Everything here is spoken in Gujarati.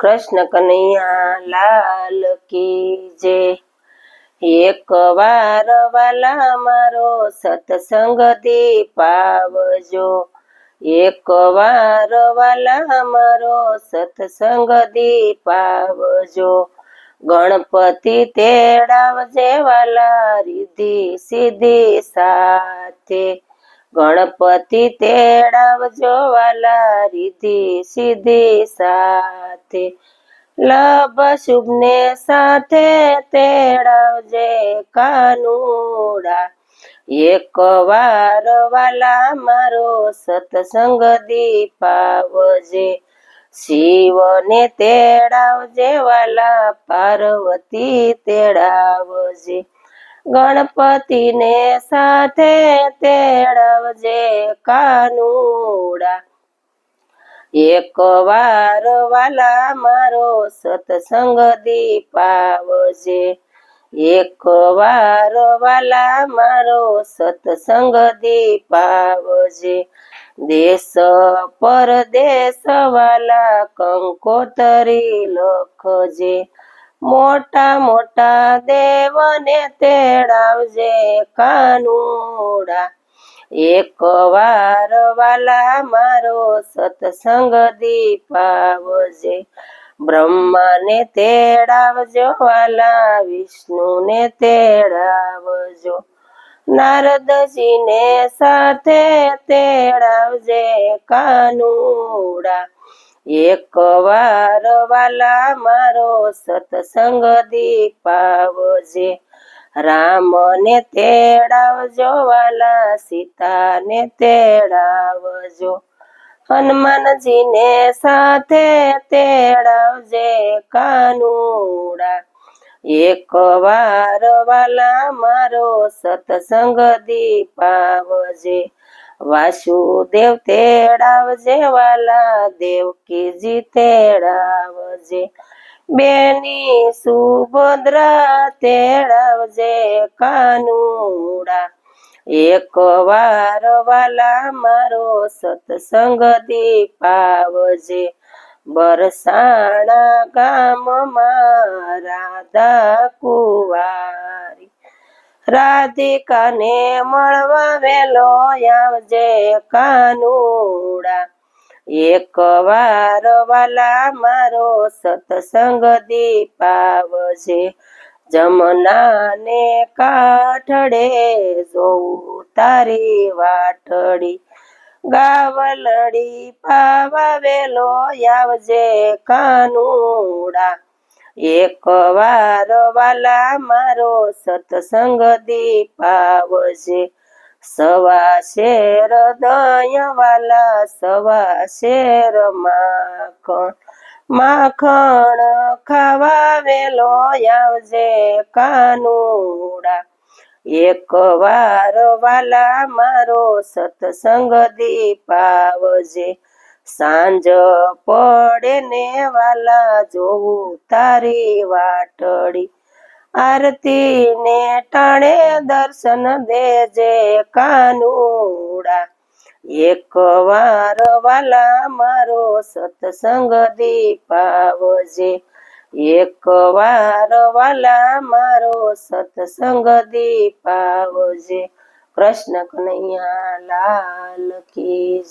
કૃષ્ણ કનૈયા લાલ કી જે. એક વાર વાલા મારો સત્સંગ દીપાવજો. એક વાર વાલા મારો સત્સંગ દીપાવજો. ગણપતિ તેડાવજે વાલા રીધી સીધી સાથે. ગણપતિ તેડાવજો વાલા રીધિ સીધી લભ શુભને સાથે તેડાવજે કાનુડા. એક વાર વાલા મારો સત્સંગ દીપાવજે. શિવને તેડાવજે વાલા પાર્વતી તેડાવજે. ગણપતિને સાથે તેડવજે કાનુડા. એક વાર વાલા મારો સત્સંગ દીપાવજે. એક વાર વાલા મારો સત્સંગ દીપાવજે. દેશ પરદેશ વાલા કંકોતરી લખજે. મોટા મોટા દેવને તેડાવજે કાનુડા. એક વાર વાલા મારો સત્સંગ દીપાવજે. બ્રહ્માને તેડાવજો, વાલા વિષ્ણુને તેડાવજો. નારદજીને સાથે તેડાવજે કાનુડા. એક વાર વાલા મારો સત્સંગ દીપાવજે. રામને તેડાવજો વાલા, સીતાને તેડાવજો. હનુમાનજીને સાથે તેડાવજે કાનુડા. એક વાર વાલા મારો સત્સંગ દીપાવજે. વાસુદેવ તેડાવજે વાલા દેવકીજી તેડાવજે બેની સુભદ્રા તેડાવજે કાનુડા એક વાર વાલા મારો સત્સંગ દીપાવજે બરસાણા ગામમાં રાધા કુવારી રાધિકાને મળવા વેલો આવજે કાનુડા. એક વાર વાલા મારો સત્સંગ દીપાવજે. જમનાને કાઠડે જોઉં તારી વાટડી. ગાવલડી પાવા વેલો આવજે કાનુડા. એક વાર વાલા મારો સત્સંગ દીપાવજે. સવા શેર દય વાલા, સવા શેર માખણ. માખણ ખાવા વેલો આવજે કાનુડા. એક વાર વાલા મારો સત્સંગ દીપાવજે. સાંજ પડે ને વાલા જોવું તારી વાટડી. આરતી ને ટાણે દર્શન દેજે કાનુડા. એક વાર વાલા મારો સત્સંગ દીપાવજે. એક વાર વાલા મારો સત્સંગ દીપાવજે. કૃષ્ણ કનૈયા લાલ કી